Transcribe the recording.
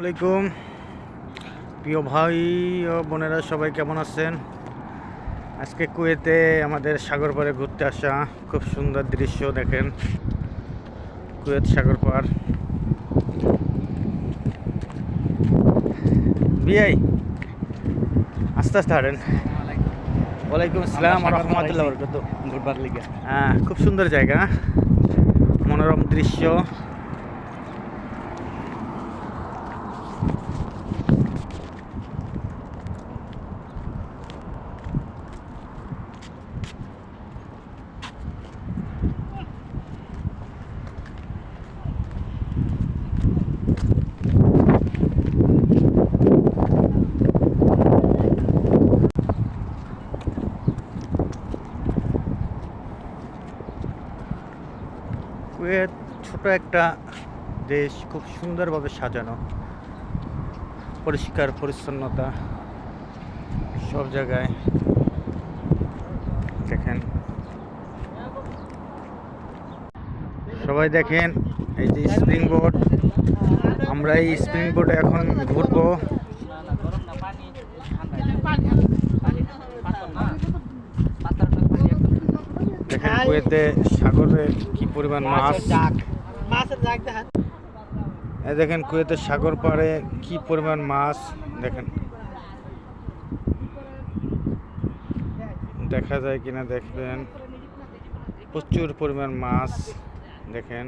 আলাইকুম। প্রিয় ভাই ও বোনেরা সবাই কেমন আছেন? আজকে কুয়েতে আমাদের সাগর পাড়ে ঘুরতে আসা খুব সুন্দর দৃশ্য দেখেন। কুয়েত সাগর পাড় বিআই আস্তে আস্তে হারেন ওয়ালাইকুম আসসালাম রহমতুল্লাহ বরকত ঘুরবার লিগে। হ্যাঁ খুব সুন্দর জায়গা। মনোরম দৃশ্য। কুয়েত, ছোট একটা দেশ, খুব সুন্দরভাবে সাজানো। পরিষ্কার, পরিচ্ছন্নতা, সব জায়গায়। দেখেন। সবাই দেখেন, এই যে স্প্রিং বোর্ড আমরা এই স্প্রিং বোর্ডে এখন ঘুরবো। দেখেন কুয়েতে সাগরে কি পরিমাণ মাছ? এই দেখেন কুয়েতের সাগর পাড়ে কি পরিমাণ মাছ? দেখেন। দেখা যায় কিনা দেখবেন। প্রচুর পরিমাণ মাছ। দেখেন।